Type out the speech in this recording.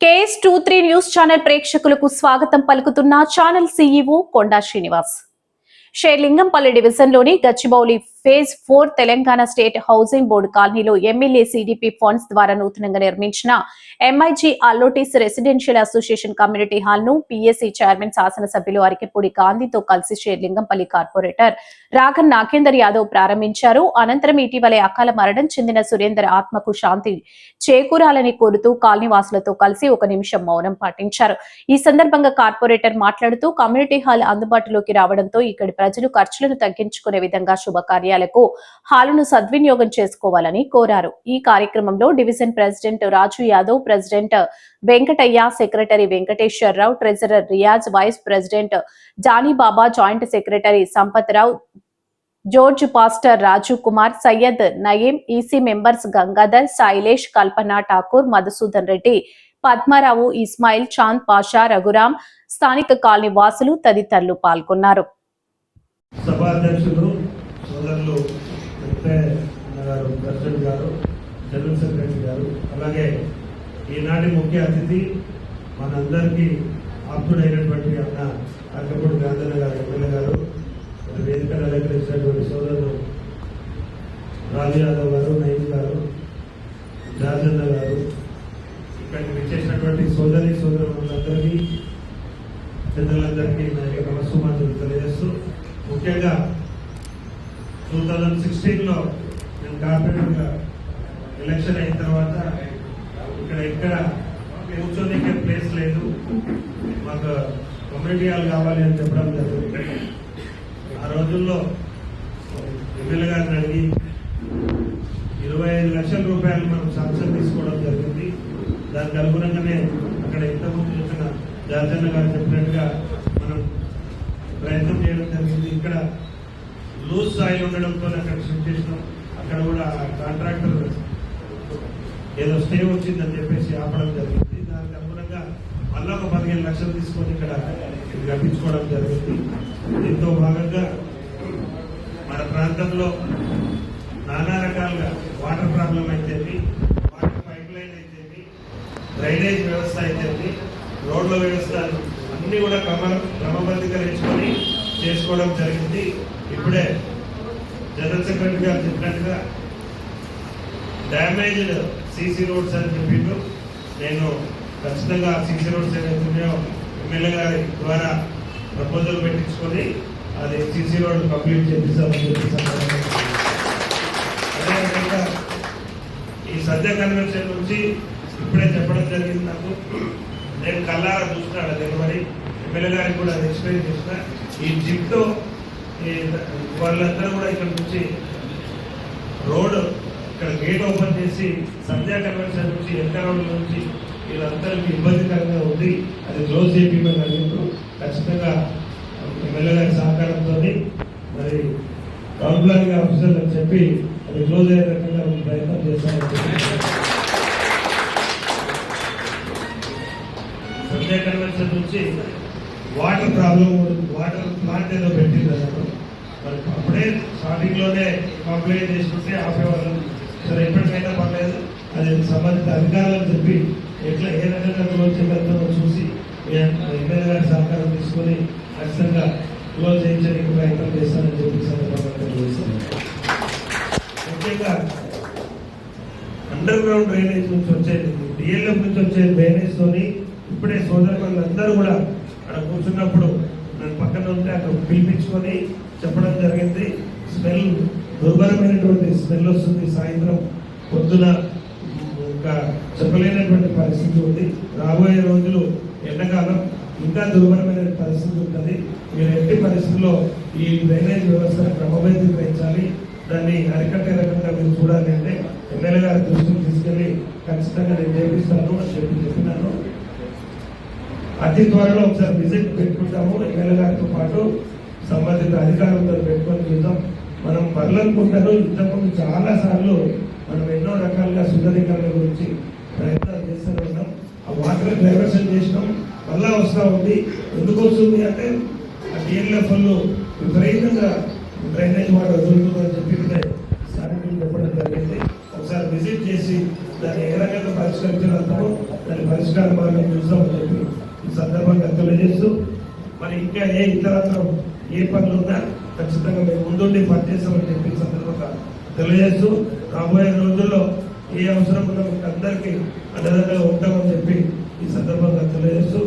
KS two three news channel ప్రేక్షకులకు స్వాగతం పలుకుతున్న ఛానల్ సీఈఓ కొండా శ్రీనివాస్. షేర్లింగంపల్లి డివిజన్లోని Gachibowli phase four Telangana state housing board కాలనీలో ఎమ్మెల్యే సిడిపి ఫండ్స్ ద్వారా నూతనంగా నిర్మించిన MIG allottees residential association community హాల్ను PSC chairman శాసనసభ్యులు అరికెపూడి గాంధీతో కలిసి షేర్లింగంపల్లి కార్పొరేటర్ రాఘన్ నాగేందర్ యాదవ్ ప్రారంభించారు. అనంతరం ఇటీవలే అకాల మరణం చెందిన సురేందర్ ఆత్మకు శాంతి చేకూరాలని కోరుతూ కాలనీ వాసులతో కలిసి ఒక నిమిషం మౌనం పాటించారు. ఈ సందర్భంగా కార్పొరేటర్ మాట్లాడుతూ కమ్యూనిటీ హాల్ అందుబాటులోకి రావడంతో ఇక్కడి ప్రజలు ఖర్చులను తగ్గించుకునే విధంగా శుభకార్యాలకు హాలును సద్వినియోగం చేసుకోవాలని కోరారు. ఈ కార్యక్రమంలో division president Raju Yadav president Venkataiah secretary Venkateswararao treasurer Riyaz vice president Johnny Baba joint secretary Sampathrao George pastor Raju Kumar Syed Nayeem EC members Gangadhar Shailesh Kalpana Thakur Madhusudan Reddy Padmarao Ismail Chand Pasha Raghuram స్థానిక colony వాసులు తదితరులు పాల్గొన్నారు. సభాధ్యక్షులు సోదరులు వెంకయ్య గారు దర్శన్ గారు general secretary గారు అలాగే ఈనాటి ముఖ్య అతిథి మనందరికీ ఆప్తుడైనటువంటి అన్న అక్కపూడి గాంధన గారు ఎమ్మెల్యే గారు మరి వేదికను అలంకరించినటువంటి సోదరులు రాజు యాదవ్ గారు నయీం గారు రాజన్న గారు ఇక్కడికి విచ్చేసినటువంటి సోదరి సోదరులందరికీ పెద్దలందరికీ నా యొక్క నమస్సుమాతులు తెలియజేస్తూ ముఖ్యంగా టూ థౌజండ్ సిక్స్టీన్లో నేను కార్పొరేటర్గా ఎలక్షన్ అయిన తర్వాత ఇక్కడ ఎక్కడ కూర్చొని ప్లేస్ లేదు. మాకు కమ్యూనిటీ హాల్ కావాలి అని చెప్పడం జరిగింది ఆ రోజుల్లో ఎమ్మెల్యే గారిని అడిగి ఇరవై ఐదు లక్షల రూపాయలు మనం శాంక్షన్ తీసుకోవడం జరిగింది. దానికి అనుగుణంగానే అక్కడ ఇంతకుముందు చూసిన జార్జన్న గారు చెప్పినట్టుగా మనం ప్రయత్నం చేయడం జరిగింది. ఇక్కడ లూజ్ సాయిల్ ఉండడంతో అక్కడ షిఫ్ట్ చేసినాం. అక్కడ కూడా కాంట్రాక్టర్ ఏదో స్టే వచ్చిందని చెప్పేసి ఆపడం జరిగింది. దానికి అనుగుణంగా మళ్ళీ ఒక పదిహేను లక్షలు తీసుకొని ఇక్కడ ఇది కట్టించుకోవడం జరిగింది. దీంతో భాగంగా మన ప్రాంతంలో నానా రకాలుగా వాటర్ ప్రాబ్లం అయితేమి వాటర్ పైప్ లైన్ అయితేమి డ్రైనేజ్ వ్యవస్థ అయితేమి రోడ్ల వ్యవస్థ అన్నీ కూడా క్రమ క్రమబద్ధీకరించుకొని చేసుకోవడం జరిగింది. ఇప్పుడే జనరల్ సెక్రటరీ గారు చెప్పినట్టుగా డ్యామేజ్డ్ సీసీ రోడ్స్ అని చెప్పిండు. నేను ఖచ్చితంగా సీసీ రోడ్స్ ఏవైతే ఎమ్మెల్యే గారి ద్వారా ప్రపోజల్ పెట్టించుకొని అది సీసీ రోడ్ కంప్లీట్ చేపిస్తామని చెప్పి అదేవిధంగా ఈ సద్య కన్వెన్షన్ నుంచి ఇప్పుడే చెప్పడం జరిగింది నాకు. నేను కల్లారా చూస్తున్నాను డెలివరీ ఎమ్మెల్యే గారికి కూడా ఎక్స్ప్లెయిన్ చేసిన ఈ జిప్తో వాళ్ళందరూ కూడా ఇక్కడ నుంచి రోడ్ ఇక్కడ గేట్ ఓపెన్ చేసి సంధ్యా కన్వెన్షన్ నుంచి ఎక్క రోడ్ నుంచి వీళ్ళందరికీ ఇబ్బందికరంగా ఉంది. అది క్లోజ్ చేయమని అడిగిండ్రు ఖచ్చితంగా ఎమ్మెల్యే గారి సహకారంతో మరి టౌన్ ప్లానింగ్ చెప్పి అది క్లోజ్ అయ్యే రకంగా ప్రయత్నం చేస్తామని సంజయ్ కన్వెన్షన్ నుంచి వాటర్ ప్రాబ్లం వాటర్ ప్లాంట్ ఏదో పెట్టింది అన్నారు మరి అప్పుడే స్టార్టింగ్లోనే కంప్లైంట్ చేసుకుంటే ఆపేవాళ్ళం సరే ఎప్పటికైనా పర్లేదు. అది సంబంధిత అధికారులకు చెప్పి ఎట్లా ఏ రకంగా క్లోజ్ చేయగలుగుతామో చూసి ఎమ్మెల్యే గారి సహకారం తీసుకొని ఖచ్చితంగా క్లోజ్ చేయించడానికి ప్రయత్నం చేస్తానని చెప్పి సందర్భంగా తెలియజేస్తాను. ముఖ్యంగా అండర్ గ్రౌండ్ డ్రైనేజ్ నుంచి వచ్చే డిఎల్ఎఫ్ నుంచి వచ్చే డ్రైనేజ్తోని ఇప్పుడే సోదరు అందరూ కూడా అక్కడ కూర్చున్నప్పుడు నన్ను పక్కన ఉంటే అక్కడ పిలిపించుకొని చెప్పడం జరిగింది. స్మెల్ దుర్భరమైనటువంటి స్మెల్ వస్తుంది. సాయంత్రం పొద్దున ఇంకా చెప్పలేనటువంటి పరిస్థితి ఉంది. రాబోయే రోజులు ఎండాకాలం ఇంకా దుర్భరమైన పరిస్థితి ఉంటుంది. మీరు ఎట్టి పరిస్థితుల్లో ఈ డ్రైనేజ్ వ్యవస్థను క్రమబద్ధీకరించాలి. దాన్ని అరికట్టే రకంగా మీరు చూడాలి అంటే ఎమ్మెల్యే గారి దృష్టికి తీసుకెళ్ళి ఖచ్చితంగా నేను చేపిస్తాను అని చెప్పి చెప్పినాను. అతి త్వరలో ఒకసారి విజిట్ పెట్టుకుంటాము. ఎమ్మెల్యే గారితో పాటు సంబంధిత అధికారులతో పెట్టుకొని చూద్దాం. మనం మరలనుకుంటారు ఇంతకుముందు చాలా సార్లు మనం ఎన్నో రకాలుగా శుద్ధీకరణ గురించి ప్రయత్నాలు చేస్తూనే ఉన్నాం. ఆ వాటర్ డైవర్షన్ చేసినాం. మళ్ళా వస్తూ ఉంది. ఎందుకు వస్తుంది అంటే ఆ డిఎల్ఎఫ్ఎల్ విపరీతంగా డ్రైనేజ్ వాటర్ వదులుతుందని చెప్పి ఇప్పుడే స్థానికులు చెప్పడం జరిగింది. ఒకసారి విజిట్ చేసి దాన్ని ఏ రకంగా పరిష్కరించగలుగుతామో దాని పరిష్కార మార్గం చూస్తామని చెప్పి ఈ సందర్భంగా తెలియజేస్తూ మరి ఇంకా ఏ ఇతరత్రం ఏ పనులు ఉన్నా ఖచ్చితంగా మేము ముందుండి పనిచేస్తామని చెప్పి సందర్భంగా తెలియజేస్తూ రాబోయే రోజుల్లో ఏ అవసరం ఉన్నా మీకు అందరికీ అండదండగా ఉంటామని చెప్పి ఈ సందర్భంగా తెలియజేస్తూ